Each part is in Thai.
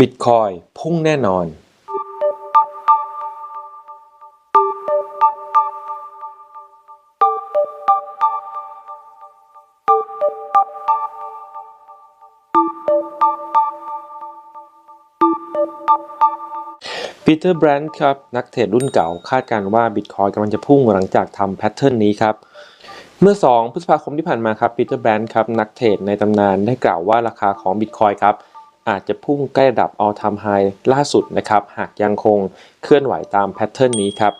บิตคอยพุ่งแน่นอน ปีเตอร์แบรนด์ครับ นักเทรดรุ่นเก่าคาดการณ์ว่าบิตคอยกำลังจะพุ่งหลังจากทำแพทเทิร์นนี้ครับเมื่อ 2 พฤษภาคมที่ผ่านมาครับปีเตอร์แบรนด์ครับนักเทรดในตำนานได้กล่าวว่าราคาของบิตคอยครับ อาจจะพุ่งใกล้ระดับ all time high ล่าสุดนะครับ หากยังคงเคลื่อนไหวตามแพทเทิร์นนี้ครับ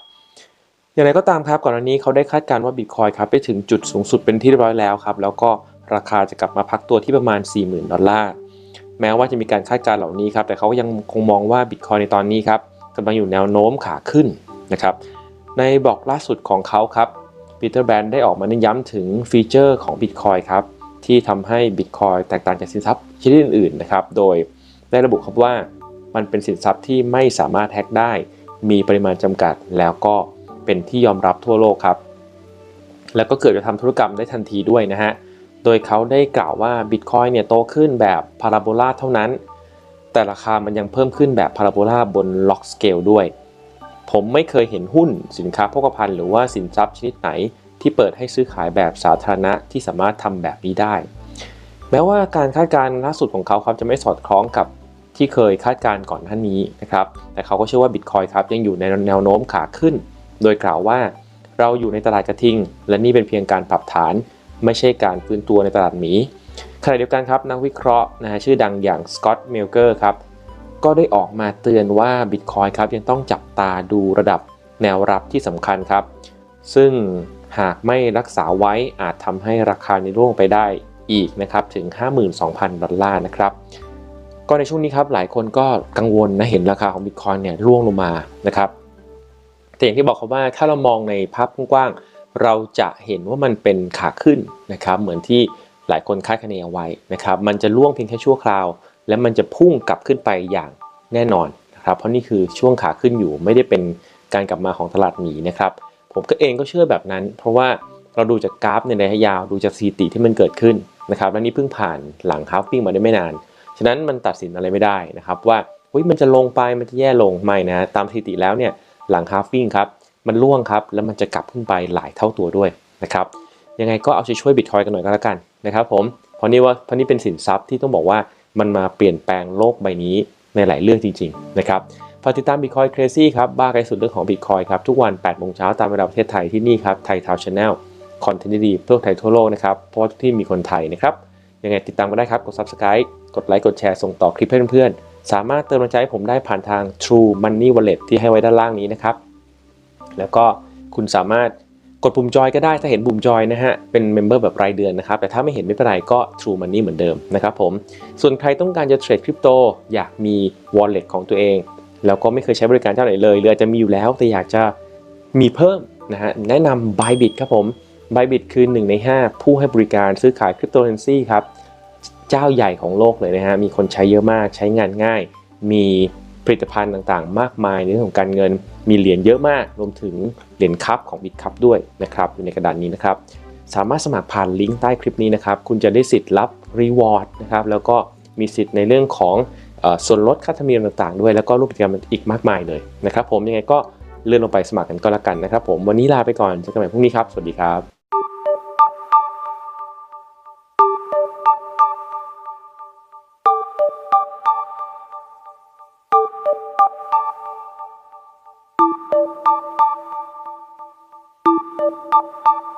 อย่างไรก็ตามครับก่อนหน้านี้เขาได้คาดการณ์ว่าบิตคอยครับไปถึงจุดสูงสุดเป็นที่เรียบร้อยแล้วครับ แล้วก็ราคาจะกลับมาพักตัวที่ประมาณ 40,000 ดอลลาร์ แม้ว่าจะมีการคาดการณ์เหล่านี้ครับ แต่เขาก็ยังคงมองว่าบิตคอยในตอนนี้ครับกำลังอยู่แนวโน้มขาขึ้นนะครับ ในบล็อกล่าสุดของเขาครับปีเตอร์แบนได้ออกมาเน้นย้ำถึงฟีเจอร์ของ Bitcoin ครับ ที่ทำให้ Bitcoin แตกต่างจากสินทรัพย์ชนิดอื่นๆนะครับ โดยได้ระบุครับว่ามันเป็นสินทรัพย์ที่ไม่สามารถแฮ็กได้ มีปริมาณจำกัด แล้วก็เป็นที่ยอมรับทั่วโลกครับ แล้วก็เกิดจะทำธุรกรรมได้ทันทีด้วยนะฮะ โดยเขาได้กล่าวว่า Bitcoin เนี่ยโตขึ้นแบบพาราโบลาเท่านั้น แต่ราคามันยังเพิ่มขึ้นแบบพาราโบลาบนล็อกสเกลด้วย ผมไม่เคยเห็นหุ้นสินค้าโภคภัณฑ์หรือว่าสินทรัพย์ชนิดไหน ที่เปิดให้ซื้อขายแบบสาธารณะที่สามารถทำแบบนี้ได้ แม้ว่าการคาดการณ์ล่าสุดของเขาครับจะไม่สอดคล้องกับที่เคยคาดการณ์ก่อนหน้านี้นะครับ แต่เขาก็เชื่อว่า Bitcoin ครับยังอยู่ในแนวโน้มขาขึ้น โดยกล่าวว่าเราอยู่ในตลาดกระทิง และนี่เป็นเพียงการปรับฐาน ไม่ใช่การฟื้นตัวในตลาดหมีขณะเดียวกันครับนักวิเคราะห์นะฮะชื่อดังอย่างสกอตต์เมลเกอร์ครับก็ได้ออกมาเตือนว่า Bitcoin ครับยังต้องจับตาดูระดับแนวรับที่สำคัญครับ ซึ่ง หากไม่รักษาไว้อาจทำให้ราคาในร่วงไปได้อีกนะครับถึง 52,000 ดอลลาร์นะครับก็ในช่วงนี้ครับหลายคนก็กังวลนะเห็นราคาของ Bitcoin เนี่ยร่วงลงมานะครับแต่อย่างที่บอกครับว่าถ้าเรามองในภาพกว้างๆเราจะเห็นว่ามันเป็นขาขึ้นนะครับเหมือนที่หลายคนคาดคะเนเอาไว้นะครับมันจะร่วงเพียงแค่ชั่วคราว และมันจะพุ่งกลับขึ้นไปอย่างแน่นอนนะครับเพราะนี่คือช่วงขาขึ้นอยู่ไม่ได้เป็นการกลับมาของตลาดหมีนะครับ ผมก็เองก็เชื่อแบบนั้น เพราะว่าเราดูจากกราฟในระยะยาวดูจากสถิติที่มันเกิดขึ้นนะครับและนี่เพิ่งผ่านหลังฮาฟฟิ้งมาได้ไม่นาน ฉะนั้นมันตัดสินอะไรไม่ได้นะครับว่าเฮ้ยมันจะลงไปมันจะแย่ลงไม่นะตามสถิติแล้วเนี่ยหลังฮาฟฟิ้งครับมันล่วงครับแล้วมันจะกลับขึ้นไปหลายเท่าตัวด้วยนะครับยังไงก็เอาใจช่วยบิตคอยกันหน่อยก็แล้วกันนะครับผมเพราะนี่ว่าเพราะนี่เป็นสินทรัพย์ที่ต้องบอกว่ามันมาเปลี่ยนแปลงโลกใบนี้ในหลายเรื่องจริงๆนะครับ ฝากติดตาม Bitcoin Crazy ครับ บ้าไกลสุดเรื่องของ Bitcoin ครับ ทุกวัน8โมงเช้าตามเวลาประเทศไทยที่นี่ครับ ไทยทาวน์ชาแนลคอนเทนต์ดีเพื่อไทยทั่วโลกนะครับ เพราะว่าทุกที่มีคนไทยนะครับ ยังไงติดตามก็ได้ครับ กด Subscribe กดไลค์กดแชร์ส่งต่อคลิปให้เพื่อนๆ สามารถเติมกำลังใจให้ผมได้ผ่านทาง True Money Wallet ที่ให้ไว้ด้านล่างนี้นะครับ แล้วก็คุณสามารถกดปุ่มจอยก็ได้ถ้าเห็นปุ่มจอยนะฮะ เป็นเมมเบอร์แบบรายเดือนนะครับ แต่ถ้าไม่เห็นไม่เป็นไรก็ True Money เหมือนเดิมนะครับผม ส่วนใครต้องการจะเทรดคริปโตอยากมี wallet ของตัวเอง แล้วก็ไม่เคยใช้บริการเจ้าไหนเลยหรืออาจจะมีอยู่แล้วแต่อยากจะมีเพิ่มนะฮะแนะนำ Bybit ครับผม Bybit คือ 1 ใน 5 ผู้ให้บริการซื้อขายคริปโตเคอเรนซีครับ เจ้าใหญ่ของโลกเลยนะฮะ มีคนใช้เยอะมากใช้งานง่าย มีผลิตภัณฑ์ต่างๆ มากมายในเรื่องของการเงิน มีเหรียญเยอะมาก รวมถึงเหรียญคัพของ b i t c u p ด้วยนะครับอยู่ในกระดานนี้นะครับ สามารถสมัครผ่านลิงก์ใต้คลิปนี้นะครับ คุณจะได้สิทธิ์รับรีวอร์ดนะครับแล้วก็มีสิทธิ์ในเรื่องของ ส่วนลดค่าธรรมเนียมต่างๆ ด้วยแล้วก็รูปกิจกรรมอีกมากมายเลยนะครับผมยังไงก็เลื่อนลงไปสมัครกันก็แล้วกันนะครับผมวันนี้ลาไปก่อนเจอกันใหม่พรุ่งนี้ครับ สวัสดีครับ you